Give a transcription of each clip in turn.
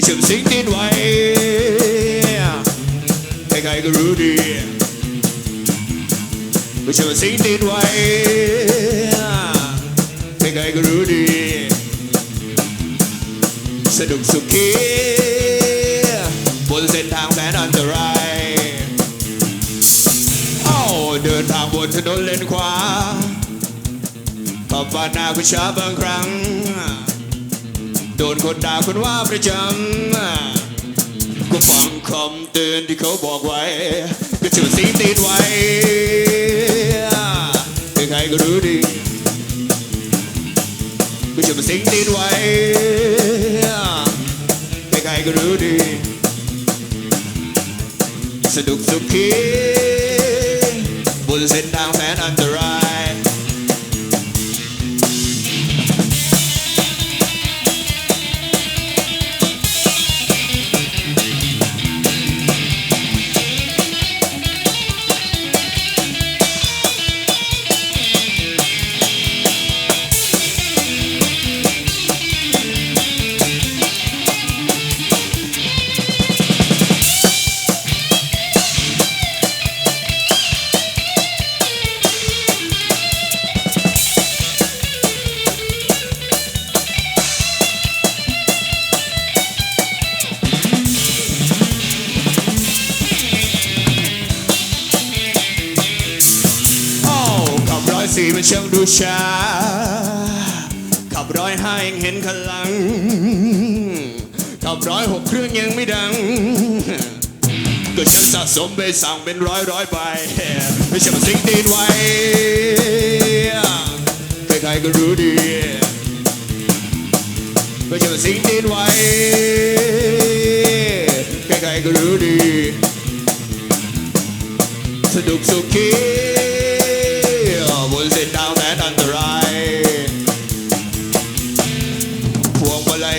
ไม่ใช่สิ่งที่ไว้ใครๆก็รู้ดีไม่ใช่สิ่งที่ไว้ใครๆก็รู้ดีสนุกสุขีบนเส้นทางแสนอันตรายเอ้าเดินทางบนถนนเลนขวาขับปาดหน้าคุณช้าบางครั้ง โดนคนด่าคนว่าประจำก็ฟังคำเตือนที่เขาบอกไว้ ก็ชื่อสีติดไว้ใครก็รู้ดีก็จะมาสิงติดไว้ใครก็รู้ดีสนุกสุขีบนเส้นทางแสนอันตราย บร้อยสี่มันช่างดูชา ขับร้อยห้ายังเห็นคันหลัง ขับร้อยหกเครื่องยังไม่ดัง ก็ฉันสะสมไปสั่งเป็นร้อยร้อยใบไม่ใช่มาสิงตีนไว้ใครๆก็รู้ดีไม่ใช่มาสิงตีนไว้ใครๆก็รู้ดีสนุกสุขี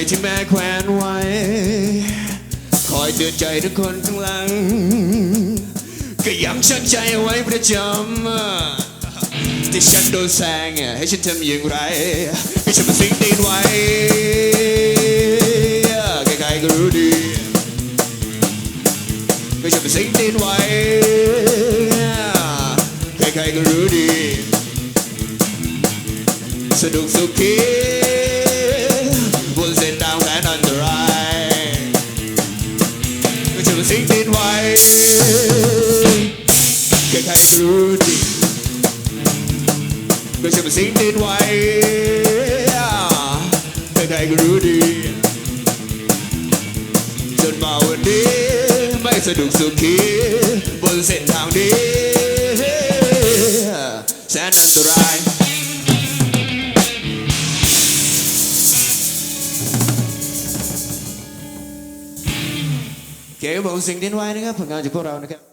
ที่แม่แขวนไว้ คอยเตือนใจทุกคนข้างหลัง ก็ย้ำชักใจเอาไว้ประจำที่ฉันโดนแซงให้ฉันทำอย่างไร ให้ฉันมาสิงตีนไว้ใครๆก็รู้ดีก็จะไปสิงตีนไว้ใครๆก็รู้ดี สนุกสุขี ก็จะไปสิงตีนไว้ใครๆก็รู้ดีก็จะไปสิงตีนไว้ใครๆก็รู้ดีจนมาวันนี้ไม่สะดวกสุขีบนเส้นทางนี้แสนอันตราย เก๋วงสิ่งเด่นไว้นะครับผลงานจากพวกเรานะครับ